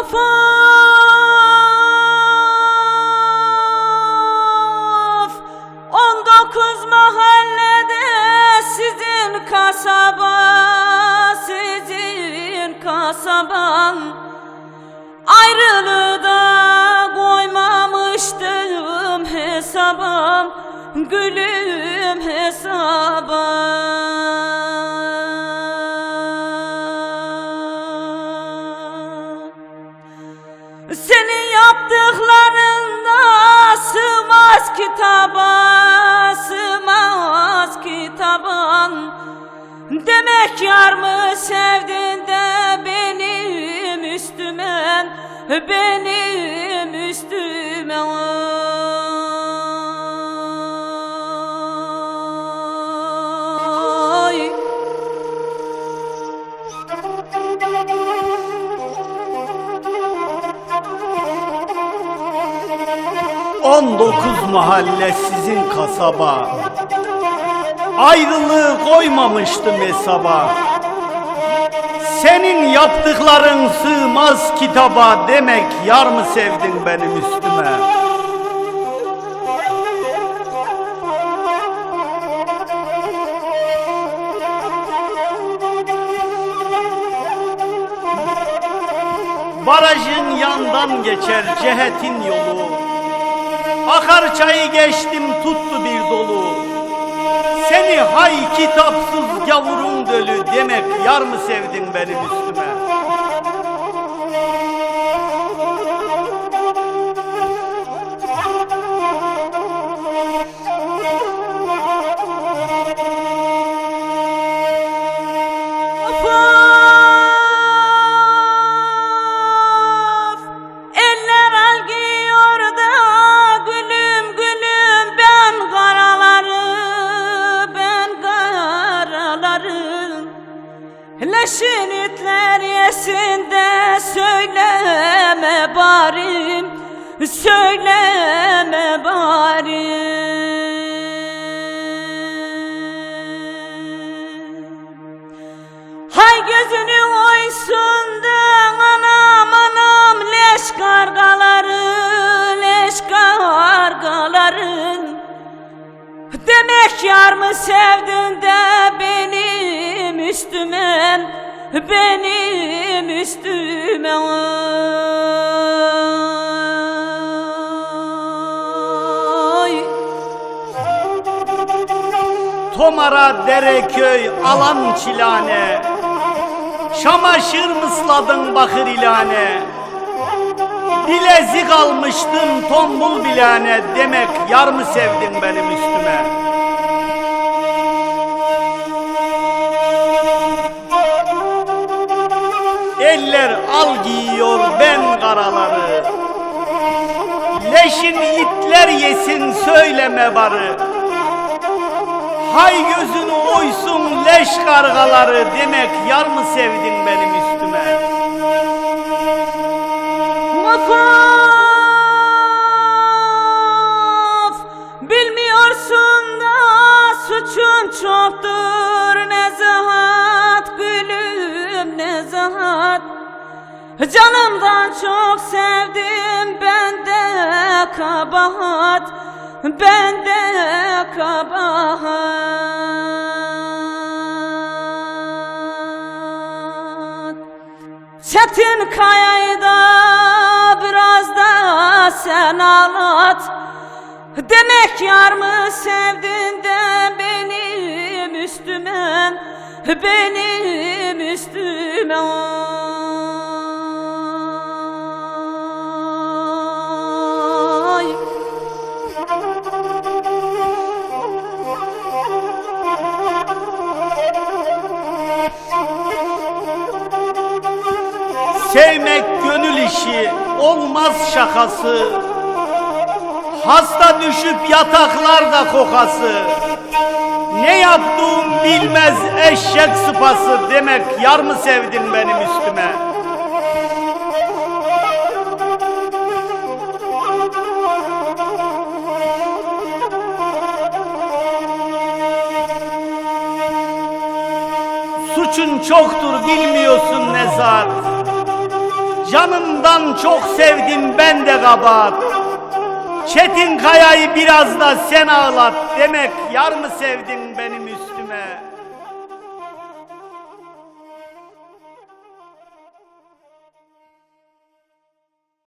Of of 19 mahallede sizin kasaba sizin kasaban. Ayrılığı koymamıştım hesaba Gülüm kitaba, sığmaz kitaban. Demek yar mı sevdin de benim üstüme, benim üstüme. 19 mahalle sizin kasaba. Ayrılığı koymamıştım hesaba. Senin yaptıkların sığmaz kitaba Demek yar mı sevdin benim üstüme? Barajın yandan geçer cehetin yolu Akar çayı geçtim tuttu bir dolu. Seni hay kitapsız gavurun dölü Demek yar mı sevdin benim üstüme söyleme bari. Hay gözünü oysun da anam anam leş kargaları leş kargaları. Demek yar mı sevdin de benim üstüme benim üstüme Tomara Dereköy alan çilane. Çamaşır mısladın bakır ilane. Bilezik almıştın tombul bilane Demek yar mı sevdin benim üstüme? Eller al giyiyor ben karaları. Leşin itler yesin söyleme barı Hay gözünü oysun leş kargaları Demek yar mı sevdin benim üstüme? Of Bilmiyorsun da suçun çoktur. Nezahat gülüm nezahat Canımdan çok sevdim ben de kabahat Ben de kabahat. Çetin kayayı da biraz da sen ağlat Demek yar mı sevdin de benim üstüme Benim üstüme işi olmaz şakası. Hasta düşüp yataklarda kokası. Ne yaptığım bilmez eşek sıpası Demek yar mı sevdin benim üstüme? Suçun çoktur bilmiyorsun ne zat Canımdan çok sevdim ben de kabahat. Çetin Kaya'yı biraz da sen ağlat Demek yar mı sevdin benim üstüme?